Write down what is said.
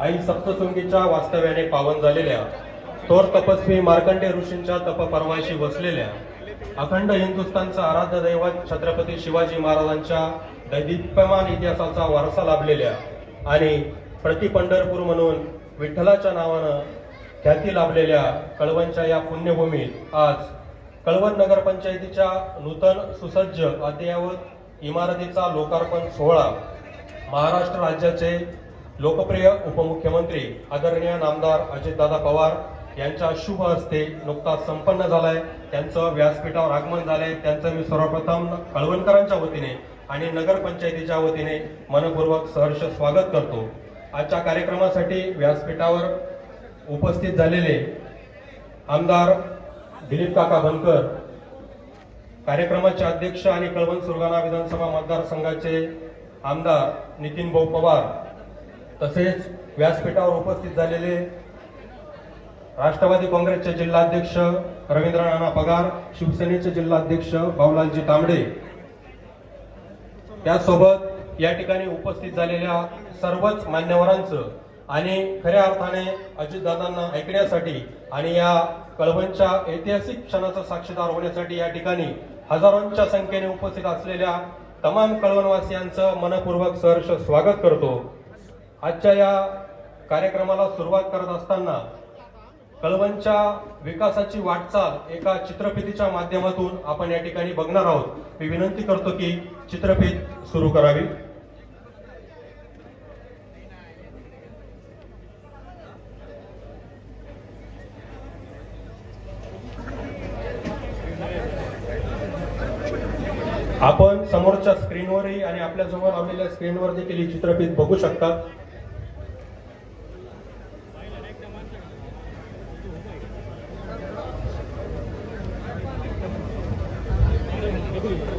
आई सप्तशृंगीच्या वास्तव्याने पावन झालेल्या थोर तपस्वी मार्कंडे ऋषींच्या तपपर्वाशी वसलेल्या अखंड हिंदुस्थानचं आराध्य दैवत छत्रपती शिवाजी महाराजांच्या दैदिप्यमान इतिहासाचा वारसा लाभलेल्या आणि प्रति पंढरपूर म्हणून विठ्ठलाच्या नावानं ख्याती लाभलेल्या कळवणच्या या पुण्यभूमीत आज कळवण नगरपंचायतीच्या नूतन सुसज्ज अद्ययावत इमारतीचा लोकार्पण सोहळा महाराष्ट्र राज्याचे लोकप्रिय उपमुख्यमंत्री आदरणीय नामदार अजितदादा पवार यांच्या शुभ हस्ते नुकताच संपन्न झालाय. त्यांचं व्यासपीठावर आगमन झालंय. त्यांचं मी सर्वप्रथम कळवणकरांच्या वतीने आणि नगरपंचायतीच्या वतीने मनपूर्वक सहर्ष स्वागत करतो. आजच्या कार्यक्रमासाठी व्यासपीठावर उपस्थित झालेले आमदार दिलीप काका बनकर कार्यक्रमाचे अध्यक्ष आणि कळवण सुरगाणा विधानसभा मतदारसंघाचे आमदार नितीन भाऊ पवार तसेच व्यासपीठावर उपस्थित झालेले राष्ट्रवादी काँग्रेसचे जिल्हाध्यक्ष रवींद्र नाना पगार शिवसेनेचे जिल्हाध्यक्ष भाऊलालजी तांबडे त्यासोबत या ठिकाणी उपस्थित झालेल्या सर्वच मान्यवरांचं आणि खऱ्या अर्थाने अजितदादांना ऐकण्यासाठी आणि या कळवणच्या ऐतिहासिक क्षणाचा साक्षीदार होण्यासाठी या ठिकाणी हजारोंच्या संख्येने उपस्थित असलेल्या तमाम कळवणवासियांचं मनपूर्वक सहर्ष स्वागत करतो. आजच्या या कार्यक्रमाला सुरुवात करत असताना कळवणच्या विकासाची वाटचाल एका चित्रफितीच्या माध्यमातून आपण या ठिकाणी बघणार आहोत. मी विनंती करतो की चित्रफित सुरू करावी. आपण समोरच्या स्क्रीनवरही आणि आपल्या जवळ लावलेल्या स्क्रीनवर देखील ही चित्रफित बघू शकता. 个地方。